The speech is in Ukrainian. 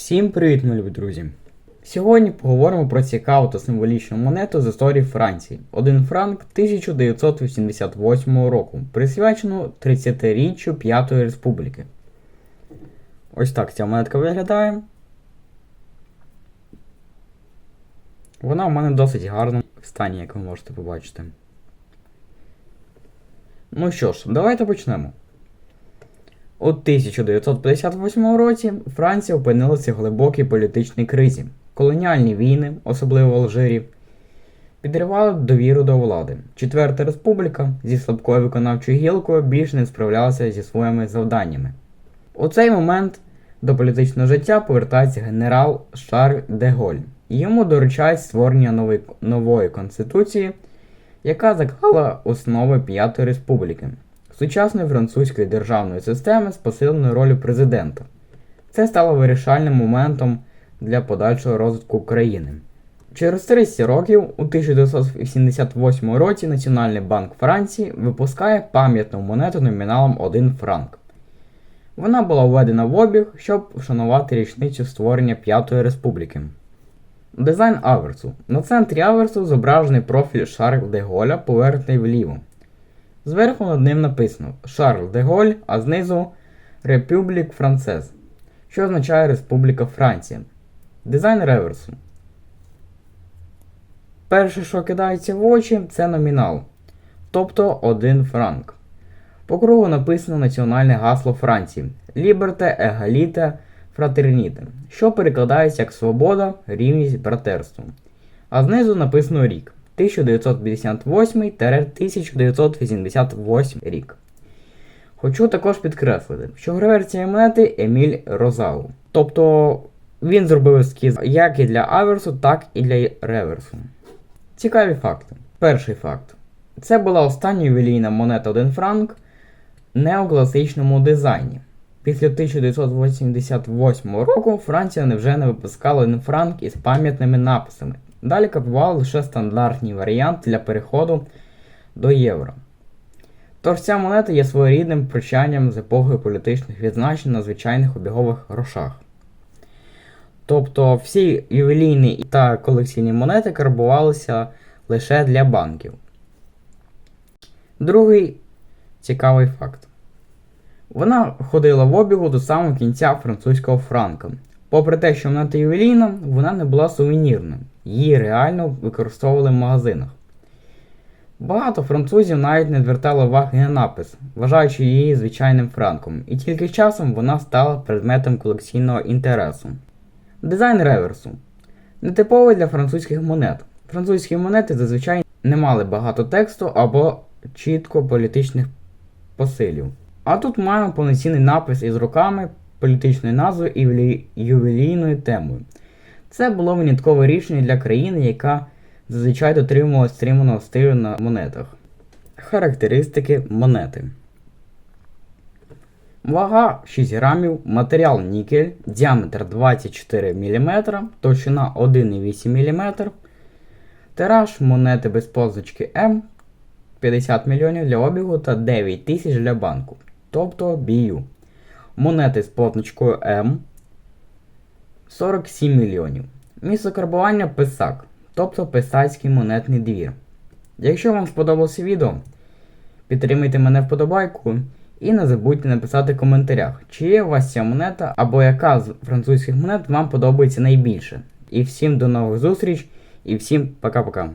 Всім привіт, мої любі друзі! Сьогодні поговоримо про цікаву та символічну монету з історії Франції. Один франк 1988 року, присвячену 30-річчю П'ятої Республіки. Ось так ця монетка виглядає. Вона в мене в досить гарному стані, як ви можете побачити. Ну що ж, давайте почнемо. У 1958 році Франція опинилася в глибокій політичній кризі. Колоніальні війни, особливо в Алжирі, підривали довіру до влади. Четверта республіка зі слабкою виконавчою гілкою більше не справлялася зі своїми завданнями. У цей момент до політичного життя повертається генерал Шарль де Голь. Йому доручають створення нової, нової конституції, яка заклала основи П'ятої республіки сучасної французької державної системи з посиленою ролью президента. Це стало вирішальним моментом для подальшого розвитку країни. Через 30 років, у 1988 році, Національний банк Франції випускає пам'ятну монету номіналом 1 франк. Вона була введена в обіг, щоб вшанувати річницю створення П'ятої республіки. Дизайн аверсу. На центрі аверсу зображений профіль Шарль де Голля, повернутий вліво. Зверху над ним написано Шарль де Голь, а знизу Републік Францез, що означає Республіка Франція. Дизайн реверсу. Перше, що кидається в очі, це номінал, тобто 1 франк. По кругу написано національне гасло Франції Liberté, Egalite, Fraternité, що перекладається як свобода, рівність, братерство. А знизу написано рік 1958-1988 рік. Хочу також підкреслити, що гравець цієї монети Еміль Розау. Тобто він зробив ескіз як і для аверсу, так і для реверсу. Цікаві факти. Перший факт. Це була остання ювілейна монета 1 франк неокласичному дизайні. Після 1988 року Франція невже не випускала 1 франк із пам'ятними написами. Далі купували лише стандартний варіант для переходу до євро. Тож ця монета є своєрідним прощанням з епохою політичних відзначень на звичайних обігових грошах. Тобто всі ювелійні та колекційні монети карбувалися лише для банків. Другий цікавий факт. Вона ходила в обігу до самого кінця французького франка. Попри те, що монета ювелійна, вона не була сувенірною, її реально використовували в магазинах. Багато французів навіть не звертали уваги на напис, вважаючи її звичайним франком, і тільки часом вона стала предметом колекційного інтересу. Дизайн реверсу нетиповий для французьких монет. Французькі монети зазвичай не мали багато тексту або чітко політичних посилів. А тут маємо повноцінний напис із руками, політичною назвою і ювелійною темою. Це було виняткове рішення для країни, яка зазвичай дотримувалась стриманого стилю на монетах. Характеристики монети. Вага 6 грамів, матеріал нікель, діаметр 24 мм, товщина 1,8 мм, тираж монети без позначки М 50 мільйонів для обігу та 9 тисяч для банку, тобто BU. Монети з позначкою М 47 мільйонів. Місце карбування писак, тобто писацький монетний двір. Якщо вам сподобалося відео, підтримайте мене вподобайку і не забудьте написати в коментарях, чи є у вас ця монета або яка з французьких монет вам подобається найбільше. І всім до нових зустріч і всім пока-пока.